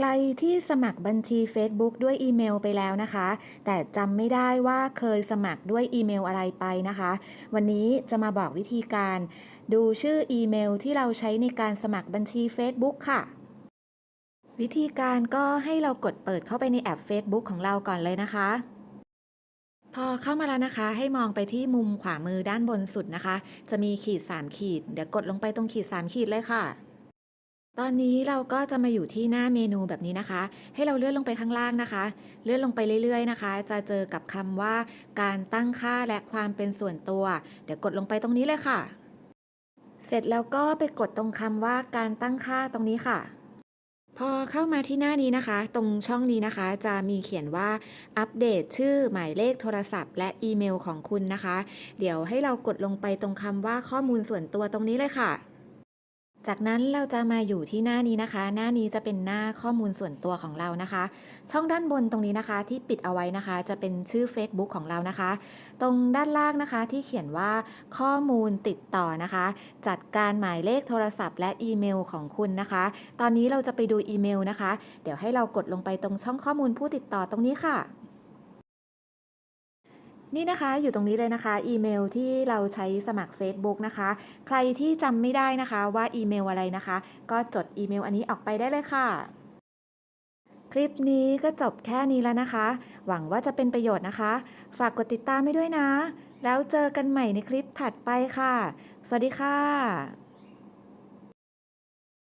ใครที่สมัครบัญชี Facebook ด้วยอีเมลไปแล้วนะคะ แต่จำไม่ได้ว่าเคยสมัครด้วยอีเมลอะไรไปนะคะ วันนี้จะมาบอกวิธีการ ดูชื่ออีเมลที่เราใช้ในการสมัครบัญชี Facebook ค่ะ วิธีการก็ให้เรากดเปิดเข้าไปในแอป Facebook ของเราก่อนเลยนะคะ พอเข้ามาแล้วนะคะ ให้มองไปที่มุมขวามือด้านบนสุดนะคะ จะมีขีด 3 ขีด เดี๋ยวกดลงไปตรงขีด 3 ขีดเลยค่ะ ตอนนี้เราก็จะมาอยู่ที่หน้าเมนูแบบนี้นะคะ ให้เราเลื่อนลงไปข้างล่างนะคะ เลื่อนลงไปเรื่อยๆนะคะ จะเจอกับคำว่า การตั้งค่าและความเป็นส่วนตัว เดี๋ยวกดลงไปตรงนี้เลยค่ะ เสร็จแล้วก็ไปกดตรงคำว่าการตั้งค่าตรงนี้ค่ะพอเข้ามาที่หน้านี้นะคะ ตรงช่องนี้นะคะ จะมีเขียนว่าอัปเดตชื่อหมายเลขโทรศัพท์ และอีเมลของคุณนะคะ เดี๋ยวให้เรากดลงไปตรงคำว่าข้อมูลส่วนตัวตรงนี้เลยค่ะ จากนั้นเราจะมาอยู่ที่หน้านี้นะคะ หน้านี้จะเป็นหน้าข้อมูลส่วนตัวของเรานะคะ ช่องด้านบนตรงนี้นะคะ ที่ปิดเอาไว้นะคะ จะเป็นชื่อ Facebook ของเรานะคะ ตรงด้านล่างนะคะที่เขียนว่าข้อมูลติดต่อนะคะ จัดการหมายเลขโทรศัพท์และอีเมลของคุณนะคะ ตอนนี้เราจะไปดูอีเมลนะคะ เดี๋ยวให้เรากดลงไปตรงช่องข้อมูลผู้ติดต่อตรงนี้ค่ะ นี่นะคะอยู่ตรงนี้เลยนะคะ อีเมลที่เราใช้สมัคร Facebook นะคะ ใครที่จำไม่ได้นะคะว่าอีเมลอะไรนะคะ ก็จดอีเมลอันนี้ออกไปได้เลยค่ะ คลิปนี้ก็จบแค่นี้แล้วนะคะ หวังว่าจะเป็นประโยชน์นะคะ ฝากกดติดตามให้ด้วยนะ แล้วเจอกันใหม่ในคลิปถัดไปค่ะ สวัสดีค่ะ